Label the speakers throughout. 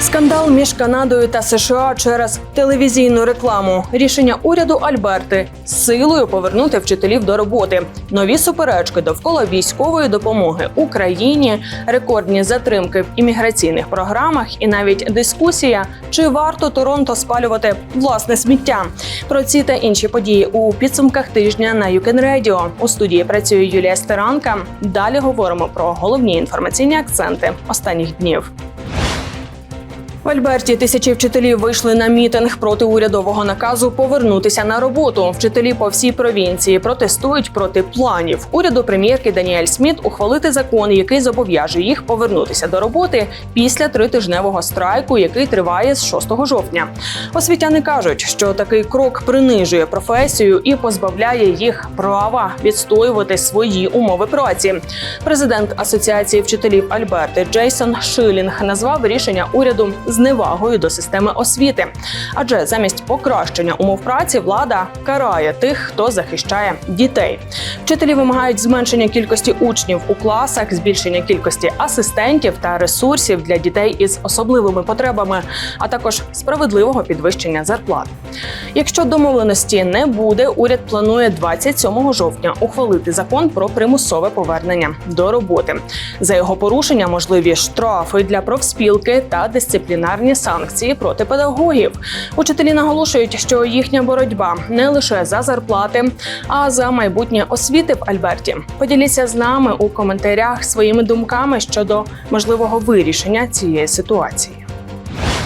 Speaker 1: Скандал між Канадою та США через телевізійну рекламу. Рішення уряду Альберти з силою повернути вчителів до роботи. Нові суперечки довкола військової допомоги Україні, рекордні затримки в імміграційних програмах і навіть дискусія, чи варто Торонто спалювати власне сміття. Про ці та інші події у підсумках тижня на Юкен Radio. У студії працює Юлія Стеранка. Далі говоримо про головні інформаційні акценти останніх днів. В Альберті тисячі вчителів вийшли на мітинг проти урядового наказу повернутися на роботу. Вчителі по всій провінції протестують проти планів уряду прем'єрки Даніель Сміт ухвалити закон, який зобов'яже їх повернутися до роботи після тритижневого страйку, який триває з 6 жовтня. Освітяни кажуть, що такий крок принижує професію і позбавляє їх права відстоювати свої умови праці. Президент Асоціації вчителів Альберти Джейсон Шилінг назвав рішення уряду зневагою до системи освіти. Адже замість покращення умов праці влада карає тих, хто захищає дітей. Вчителі вимагають зменшення кількості учнів у класах, збільшення кількості асистентів та ресурсів для дітей із особливими потребами, а також справедливого підвищення зарплат. Якщо домовленості не буде, уряд планує 27 жовтня ухвалити закон про примусове повернення до роботи. За його порушення можливі штрафи для профспілки та дисциплінарні санкції проти педагогів. Учителі наголошують, що їхня боротьба не лише за зарплати, а за майбутнє освіти в Альберті. Поділіться з нами у коментарях своїми думками щодо можливого вирішення цієї ситуації.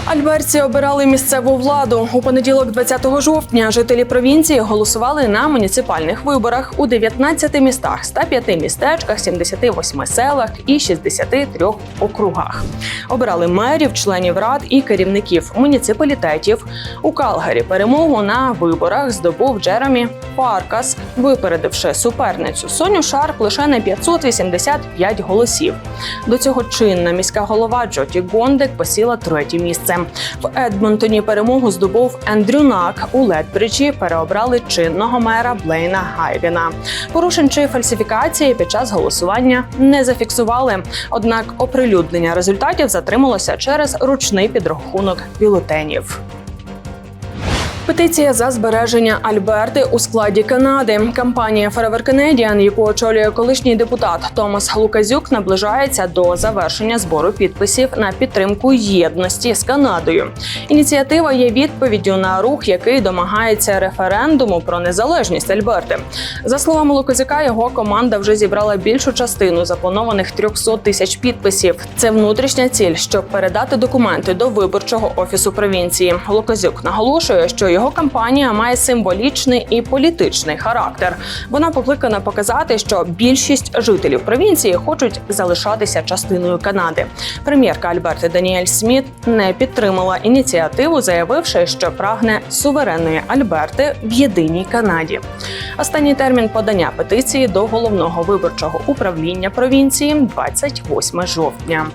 Speaker 1: Альберці обирали місцеву владу у понеділок, 20 жовтня. Жителі провінції голосували на муніципальних виборах у 19 містах, 105 містечках, 78 селах і 63 округах. Обирали мерів, членів рад і керівників муніципалітетів. У Калгарі перемогу на виборах здобув Джеремі Фаркас, випередивши суперницю Соню Шарп лише на 585 голосів. До цього чинна міська голова Джоті Гондек посіла третє місце. В Едмонтоні перемогу здобув Ендрю Нак. У Ледбриджі переобрали чинного мера Блейна Гайвіна. Порушень чи фальсифікації під час голосування не зафіксували. Однак оприлюднення результатів затрималося через ручний підрахунок бюлетенів. Петиція за збереження Альберти у складі Канади. Кампанія Forever Canadian, яку очолює колишній депутат Томас Луказюк, наближається до завершення збору підписів на підтримку єдності з Канадою. Ініціатива є відповіддю на рух, який домагається референдуму про незалежність Альберти. За словами Луказюка, його команда вже зібрала більшу частину запланованих 300 тисяч підписів. Це внутрішня ціль, щоб передати документи до виборчого офісу провінції. Луказюк наголошує, що його кампанія має символічний і політичний характер. Вона покликана показати, що більшість жителів провінції хочуть залишатися частиною Канади. Прем'єрка Альберти Даніель Сміт не підтримала ініціативу, заявивши, що прагне суверенної Альберти в єдиній Канаді. Останній термін подання петиції до головного виборчого управління провінції 28 жовтня.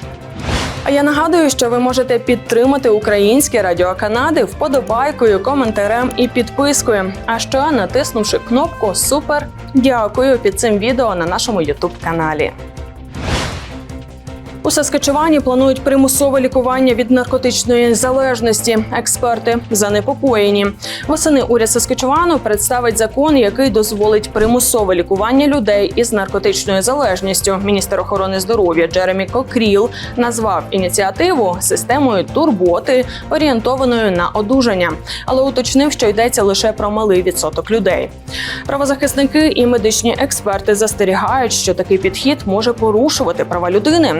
Speaker 1: А я нагадую, що ви можете підтримати українські радіо Канади вподобайкою, коментарем і підпискою. А ще натиснувши кнопку Супер. Дякую під цим відео на нашому Ютуб каналі. У Саскачевані планують примусове лікування від наркотичної залежності. Експерти занепокоєні. Восени уряд Саскачевану представить закон, який дозволить примусове лікування людей із наркотичною залежністю. Міністр охорони здоров'я Джеремі Кокріл назвав ініціативу системою турботи, орієнтованою на одужання, але уточнив, що йдеться лише про малий відсоток людей. Правозахисники і медичні експерти застерігають, що такий підхід може порушувати права людини,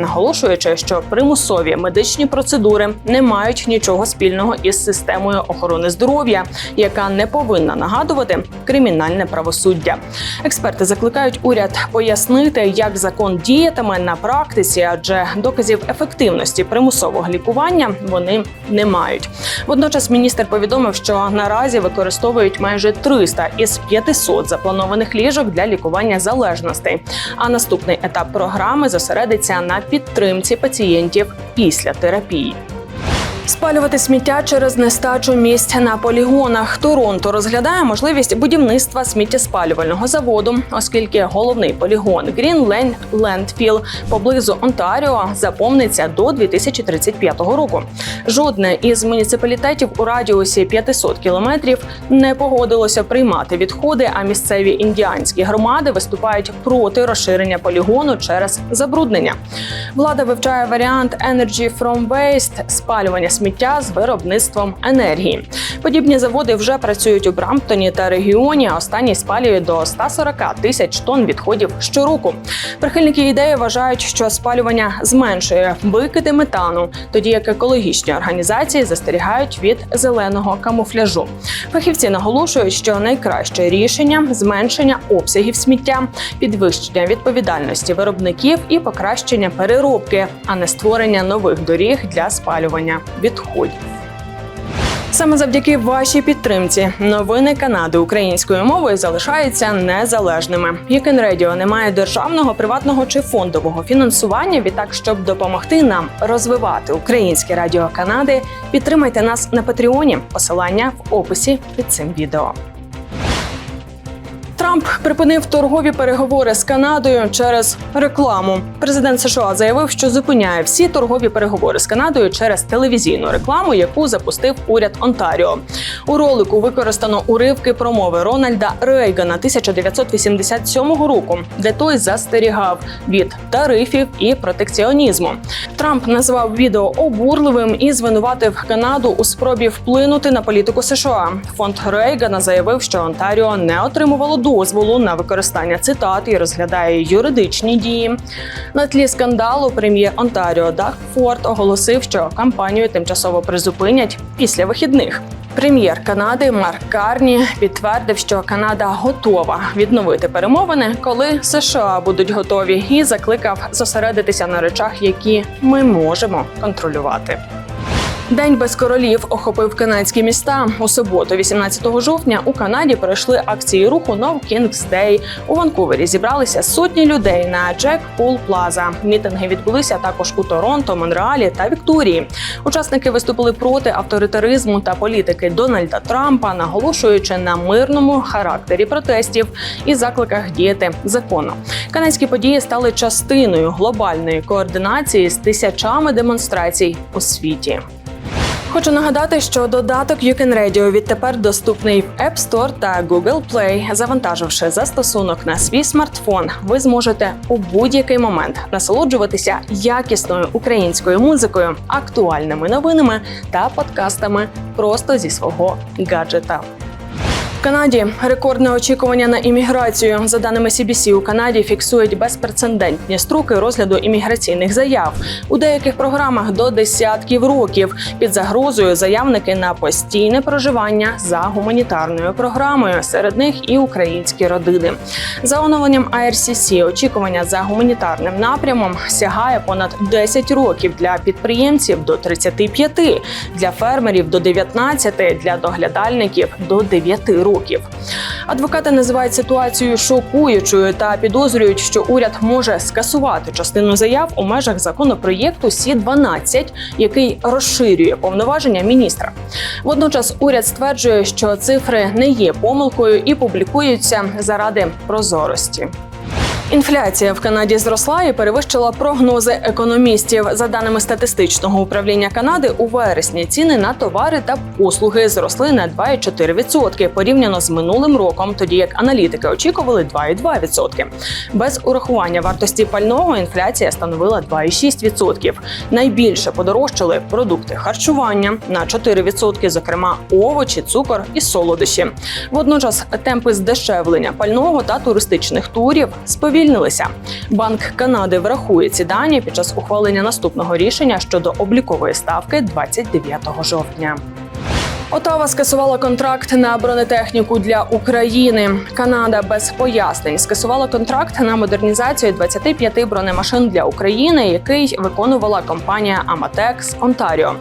Speaker 1: наголошуючи, що примусові медичні процедури не мають нічого спільного із системою охорони здоров'я, яка не повинна нагадувати кримінальне правосуддя. Експерти закликають уряд пояснити, як закон діятиме на практиці, адже доказів ефективності примусового лікування вони не мають. Водночас міністр повідомив, що наразі використовують майже 300 із 500 запланованих ліжок для лікування залежностей. А наступний етап програми зосередиться на підтримці пацієнтів після терапії. Спалювати сміття через нестачу місць на полігонах. Торонто розглядає можливість будівництва сміттєспалювального заводу, оскільки головний полігон Green Landfill поблизу Онтаріо заповниться до 2035 року. Жодне із муніципалітетів у радіусі 500 кілометрів не погодилося приймати відходи. А місцеві індіанські громади виступають проти розширення полігону через забруднення. Влада вивчає варіант Energy from Waste – спалювання сміття з виробництвом енергії. Подібні заводи вже працюють у Брамптоні та регіоні. а Останній спалює до 140 тисяч тонн відходів щороку. Прихильники ідеї вважають, що спалювання зменшує викиди метану, тоді як екологічні організації застерігають від зеленого камуфляжу. Фахівці наголошують, що найкраще рішення зменшення обсягів сміття, підвищення відповідальності виробників і покращення переробки, а не створення нових доріг для спалювання відходів. Саме завдяки вашій підтримці новини Канади українською мовою залишаються незалежними. Юкен Радіо не має державного, приватного чи фондового фінансування. Відтак, щоб допомогти нам розвивати українське радіо Канади, підтримайте нас на Патреоні. Посилання в описі під цим відео. Трамп припинив торгові переговори з Канадою через рекламу. Президент США заявив, що зупиняє всі торгові переговори з Канадою через телевізійну рекламу, яку запустив уряд Онтаріо. У ролику використано уривки промови Рональда Рейгана 1987 року, де той застерігав від тарифів і протекціонізму. Трамп назвав відео обурливим і звинуватив Канаду у спробі вплинути на політику США. Фонд Рейгана заявив, що Онтаріо не отримувало дозволу на використання цитат і розглядає юридичні дії. На тлі скандалу прем'єр Онтаріо Дагфорд оголосив, що кампанію тимчасово призупинять після вихідних. Прем'єр Канади Марк Карні підтвердив, що Канада готова відновити перемовини, коли США будуть готові, і закликав зосередитися на речах, які ми можемо контролювати. День без королів охопив канадські міста. У суботу, 18 жовтня, у Канаді пройшли акції руху No King's Day. У Ванкувері зібралися сотні людей на Джек Пул Плаза. Мітинги відбулися також у Торонто, Монреалі та Вікторії. Учасники виступили проти авторитаризму та політики Дональда Трампа, наголошуючи на мирному характері протестів і закликах діяти законно. Канадські події стали частиною глобальної координації з тисячами демонстрацій у світі. Хочу нагадати, що додаток You Can Radio відтепер доступний в App Store та Google Play. Завантаживши застосунок на свій смартфон, ви зможете у будь-який момент насолоджуватися якісною українською музикою, актуальними новинами та подкастами просто зі свого гаджета. Канаді рекордне очікування на імміграцію. За даними CBC, у Канаді фіксують безпрецедентні строки розгляду імміграційних заяв. У деяких програмах до десятків років під загрозою заявники на постійне проживання за гуманітарною програмою. Серед них і українські родини. За оновленням IRCC очікування за гуманітарним напрямом сягає понад 10 років для підприємців до 35, для фермерів до 19, для доглядальників до 9 років років. Адвокати називають ситуацію шокуючою та підозрюють, що уряд може скасувати частину заяв у межах законопроєкту Сі 12 який розширює повноваження міністра. Водночас уряд стверджує, що цифри не є помилкою і публікуються заради прозорості. Інфляція в Канаді зросла і перевищила прогнози економістів. За даними статистичного управління Канади, у вересні ціни на товари та послуги зросли на 2,4% порівняно з минулим роком, тоді як аналітики очікували 2,2%. Без урахування вартості пального інфляція становила 2,6%. Найбільше подорожчали продукти харчування на 4%, зокрема овочі, цукор і солодощі. Водночас темпи здешевлення пального та туристичних турів сповільнилися сповільнилися. Банк Канади врахує ці дані під час ухвалення наступного рішення щодо облікової ставки 29 жовтня. Отава скасувала контракт на бронетехніку для України. Канада без пояснень скасувала контракт на модернізацію 25 бронемашин для України, який виконувала компанія Аматекс Онтаріо.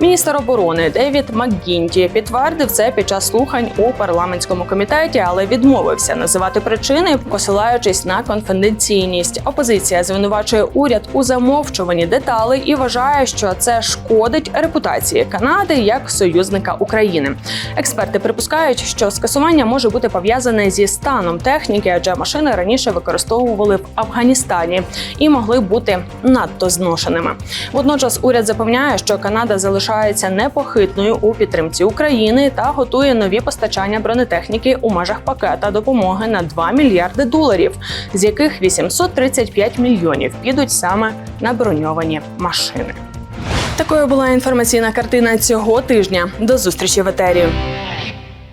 Speaker 1: Міністр оборони Девід МакГінті підтвердив це під час слухань у парламентському комітеті, але відмовився називати причини, посилаючись на конфіденційність. Опозиція звинувачує уряд у замовчуванні деталей і вважає, що це шкодить репутації Канади як союзника України. Експерти припускають, що скасування може бути пов'язане зі станом техніки, адже машини раніше використовували в Афганістані і могли бути надто зношеними. Водночас уряд запевняє, що Канада залишається непохитною у підтримці України та готує нові постачання бронетехніки у межах пакета допомоги на 2 мільярди доларів, з яких 835 мільйонів підуть саме на броньовані машини. Такою була інформаційна картина цього тижня. До зустрічі в етері.